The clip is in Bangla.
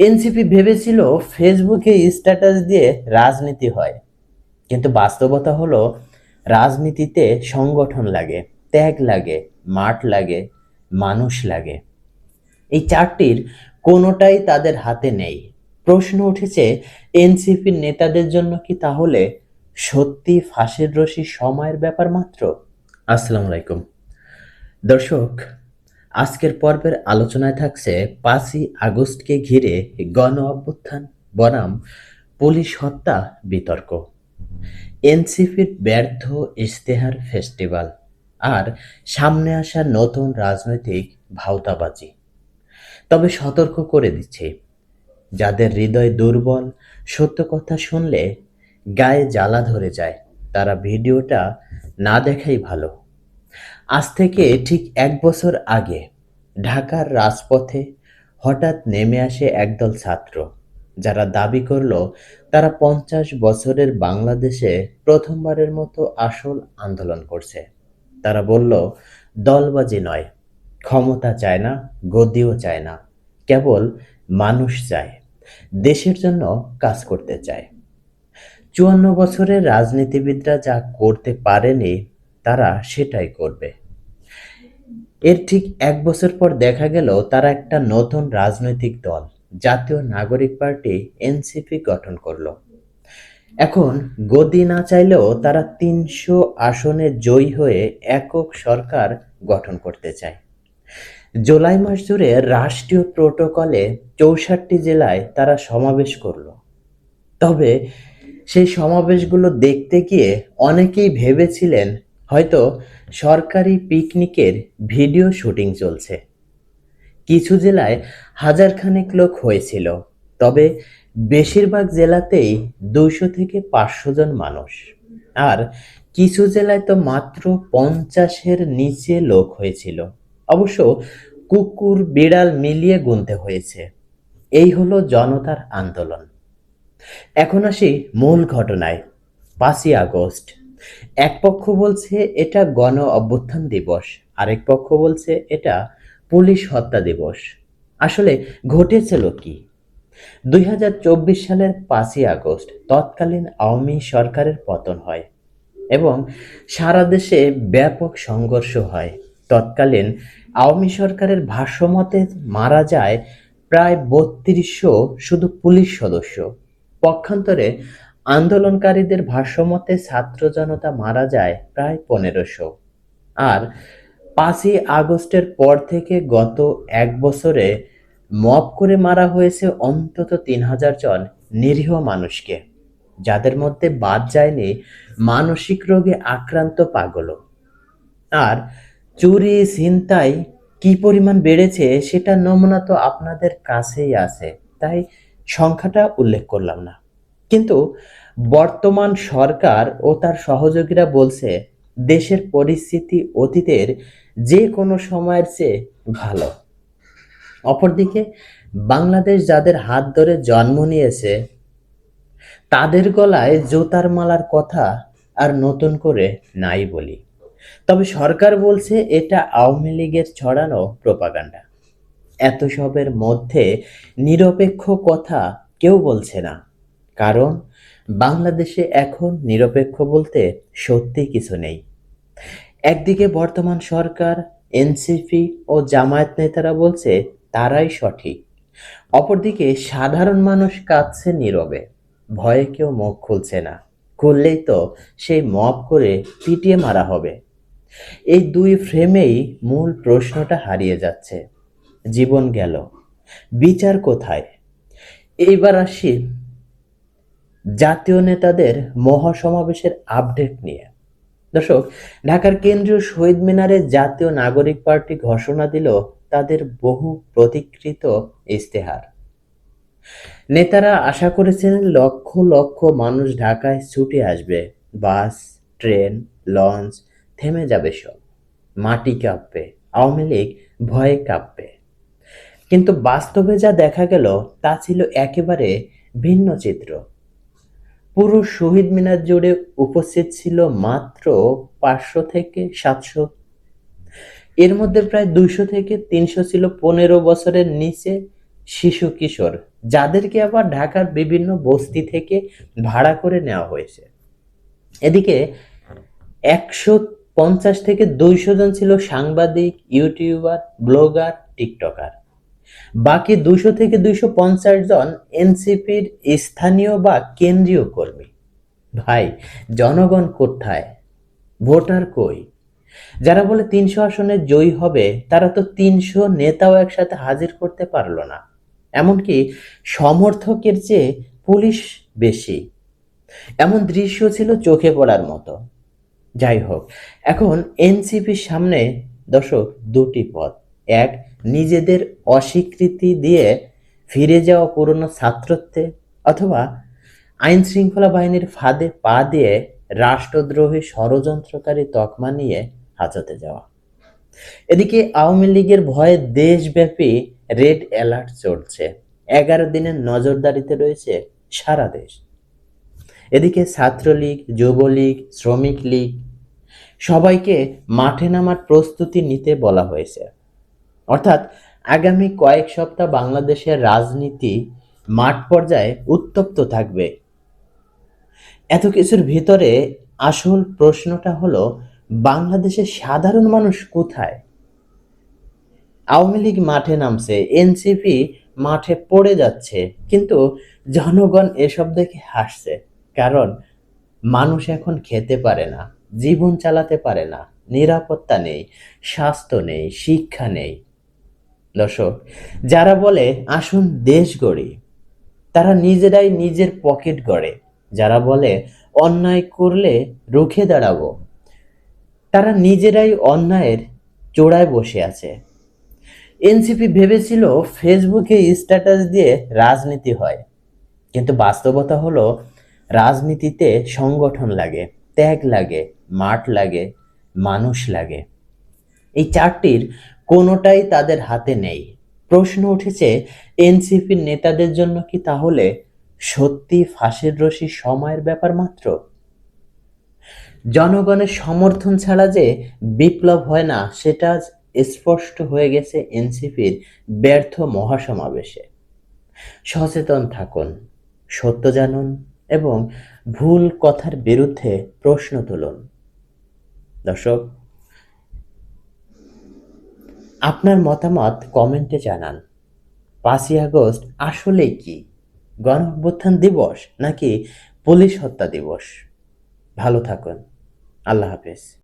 এনসিপি ভেবেছিল ফেসবুকে স্ট্যাটাস দিয়ে রাজনীতি হয়। কিন্তু বাস্তবতা হলো, রাজনীতিতে সংগঠন লাগে, ত্যাগ লাগে, মাঠ লাগে, মানুষ লাগে। এই চারটির কোনোটাই তাদের হাতে নেই। প্রশ্ন উঠেছে এনসিপির নেতাদের জন্য কি তাহলে সত্যি ফাঁসির রশি সময়ের ব্যাপার মাত্র? আসসালামু আলাইকুম। দর্শক আজকের পর্বের আলোচনায় থাকছে পাঁচই আগস্টকে ঘিরে গণ অভ্যুত্থান, বনাম, পুলিশ হত্যা, বিতর্ক। এনসিপির ব্যর্থ ইশতেহার ফেস্টিভ্যাল আর সামনে আসা নতুন রাজনৈতিক ভাওতাবাজি। তবে সতর্ক করে দিচ্ছে, যাদের হৃদয় দুর্বল, সত্য কথা শুনলে গায়ে জ্বালা ধরে যায়, তারা ভিডিওটা না দেখাই ভালো। আজ থেকে ঠিক এক বছর আগে ঢাকার রাজপথে হঠাৎ নেমে আসে একদল ছাত্র যারা দাবি করল তারা পঞ্চাশ বছরের বাংলাদেশে প্রথমবারের মতো আসল আন্দোলন করছে। তারা বলল, দলবাজি নয়, ক্ষমতা চায় না, গদিও চায় না, কেবল মানুষ চায়, দেশের জন্য কাজ করতে চায়। চুয়ান্ন বছরের রাজনীতিবিদরা যা করতে পারেনি তারা সেটাই করবে। এর ঠিক এক বছর পর দেখা গেল তারা একটা নতুন রাজনৈতিক দল, জাতীয় নাগরিক পার্টি, এনসিপি গঠন করল। এখন গদি না চাইলেও তারা তিনশো আসনে জয়ী হয়ে একক সরকার গঠন করতে চায়। জুলাই মাস জুড়ে রাষ্ট্রীয় প্রোটোকলে চৌষট্টি জেলায় তারা সমাবেশ করল। তবে সেই সমাবেশগুলো দেখতে গিয়ে অনেকেই ভেবেছিলেন হয়তো সরকারি পিকনিকের ভিডিও শুটিং চলছে। কিছু জেলায় হাজার খানেক লোক হয়েছিল, তবে বেশিরভাগ জেলাতেই দুইশো থেকে পাঁচশো জন মানুষ। আর কিছু জেলায় তো মাত্র পঞ্চাশের নিচে লোক হয়েছিল। অবশ্য কুকুর, বিড়াল মিলিয়ে গুনতে হয়েছে। এই হলো জনতার আন্দোলন। এখন আসি মূল ঘটনায়, পাঁচই আগস্ট। এক পক্ষ বলছে এটা গণ অভ্যুত্থান দিবস, আরেক পক্ষ বলছে এটা পুলিশ হত্যা দিবস। আসলে ঘটেছিল কি? দুই সালের পাঁচই আগস্ট তৎকালীন আওয়ামী সরকারের পতন হয় এবং সারা দেশে ব্যাপক সংঘর্ষ হয়। তৎকালীন আওয়ামী সরকারের ভাষ্যমতে মারা যায় প্রায় বত্রিশশো শুধু পুলিশ সদস্য। পক্ষান্তরে আন্দোলনকারীদের ভাষ্যমতে ছাত্র জনতা মারা যায় প্রায় পনেরোশো। আর পাঁচই আগস্টের পর থেকে গত এক বছরে মব করে মারা হয়েছে অন্তত তিন হাজার জন নিরীহ মানুষকে, যাদের মধ্যে বাদ যায়নি মানসিক রোগে আক্রান্ত পাগলও। আর চুরি, ছিনতাই কি পরিমাণ বেড়েছে সেটা নমুনা তো আপনাদের কাছেই আছে, তাই সংখ্যাটা উল্লেখ করলাম না। কিন্তু বর্তমান সরকার ও তার সহযোগীরা বলছে, দেশের পরিস্থিতি অতীতের যে কোনো সময়ের চেয়ে ভালো। অপরদিকে, বাংলাদেশ যাদের হাত ধরে জন্ম নিয়েছে, তাদের গলায় জোতার মালার কথা আর নতুন করে নাই বলি। তবে সরকার বলছে, এটা আওয়ামী লীগের ছড়ানো প্রপাগান্ডা। এত সবের মধ্যে নিরপেক্ষ কথা কেউ বলছে না। কারণ বাংলাদেশে এখন নিরপেক্ষ বলতে সত্যি কিছু নেই। একদিকে বর্তমান সরকার, এনসিপি ও জামায়াত নেতারা বলছে তারাই সঠিক। অপরদিকে সাধারণ মানুষ কাঁদছে নীরবে। ভয়ে কেউ মুখ খুলছে না। খুললেই তো সেই মব করে পিটিয়ে মারা হবে। এই দুই ফ্রেমেই মূল প্রশ্নটা হারিয়ে যাচ্ছে। জীবন গেল। বিচার কোথায়? এইবার আসি জাতীয় নেতাদের মহাসমাবেশের আপডেট নিয়ে। দর্শক, ঢাকার কেন্দ্রীয় শহীদ মিনারে জাতীয় নাগরিক পার্টি ঘোষণা দিল তাদের বহু প্রতিকৃত ইস্তেহার নেতারা আশা করেছেন লক্ষ লক্ষ মানুষ ঢাকায় ছুটে আসবে। বাস, ট্রেন, লঞ্চ, থেমে যাবে সব। মাটি কাঁপবে, আওয়ামী লীগ ভয়ে কাঁপবে। কিন্তু বাস্তবে যা দেখা গেল তা ছিল একেবারে ভিন্ন চিত্র। পুরো শহীদ মিনার জুড়ে উপস্থিত ছিল মাত্র পাঁচশো থেকে সাতশো। এর মধ্যে প্রায় দুইশো থেকে তিনশো ছিল পনেরো বছরের নিচে শিশু কিশোর, যাদেরকে আবার ঢাকার বিভিন্ন বস্তি থেকে ভাড়া করে নেওয়া হয়েছে। এদিকে একশো পঞ্চাশ থেকে দুইশো জন ছিল সাংবাদিক, ইউটিউবার, ব্লগার, টিকটকার। বাকি দুশো থেকে দুইশো পঞ্চাশ জন এনসিপির স্থানীয় বা কেন্দ্রীয় কর্মী। ভাই, জনগণ কোথায়? ভোটার কই? যারা বলে তিনশো আসনে জয়ী হবে, তারা তো তিনশো নেতাও একসাথে হাজির করতে পারল না। এমনকি সমর্থকের চেয়ে পুলিশ বেশি। এমন দৃশ্য ছিল চোখে পড়ার মতো। যাই হোক, এখন এনসিপির সামনে দর্শক দুটি পথ। এক, নিজেদের অস্বীকৃতি দিয়ে ফিরে যাওয়া পুরনো ছাত্রত্বে অথবা আইন শৃঙ্খলা বাহিনীর ফাঁদে পা দিয়ে রাষ্ট্রদ্রোহী ষড়যন্ত্রকারী তকমা নিয়ে হাজতে যাওয়া। এদিকে আওয়ামী লীগের ভয়ে দেশব্যাপী রেড অ্যালার্ট চলছে। এগারো দিনের নজরদারিতে রয়েছে সারা দেশ। এদিকে ছাত্রলীগ, যুবলীগ শ্রমিক লীগ সবাইকে মাঠে নামার প্রস্তুতি নিতে বলা হয়েছে। অর্থাৎ আগামী কয়েক সপ্তাহ বাংলাদেশের রাজনীতি মাঠ পর্যায়ে উত্তপ্ত থাকবে। এত কিছুর ভিতরে আসল প্রশ্নটা হলো, বাংলাদেশের সাধারণ মানুষ কোথায়? আওয়ামী লীগ মাঠে নামছে, এনসিপি মাঠে পড়ে যাচ্ছে, কিন্তু জনগণ এসব দেখে হাসছে, কারণ মানুষ এখন খেতে পারে না, জীবন চালাতে পারে না, নিরাপত্তা নেই, স্বাস্থ্য নেই, শিক্ষা নেই। দর্শক, যারা বলে, আসুন দেশ গড়ি তারা নিজেরাই নিজের পকেট গড়ে। যারা বলে, অন্যায় করলে রুখে দাঁড়াবো তারা নিজেরাই অন্যায়ের চোড়ায় বসে আছে। এনসিপি ভেবেছিল, ফেসবুকে স্ট্যাটাস দিয়ে রাজনীতি হয় কিন্তু বাস্তবতা হলো, রাজনীতিতে সংগঠন লাগে, ত্যাগ লাগে, মাঠ লাগে, মানুষ লাগে। এই চারটির কোনোটাই তাদের হাতে নেই। প্রশ্ন উঠেছে, এনসিপির নেতাদের জন্য কি তাহলে সত্যি ফাঁসির রশি সময়ের ব্যাপার মাত্র? জনগণের সমর্থন ছাড়া যে বিপ্লব হয় না, সেটা স্পষ্ট হয়ে গেছে এনসিপির ব্যর্থ মহাসমাবেশে। সচেতন থাকুন, সত্য জানুন এবং ভুল কথার বিরুদ্ধে প্রশ্ন তুলুন। দর্শক আপনার মতামত কমেন্টে জানান। পাঁচই আগস্ট আসলে কি? গণ দিবস নাকি পুলিশ হত্যা দিবস? ভালো থাকুন। আল্লাহ হাফেজ।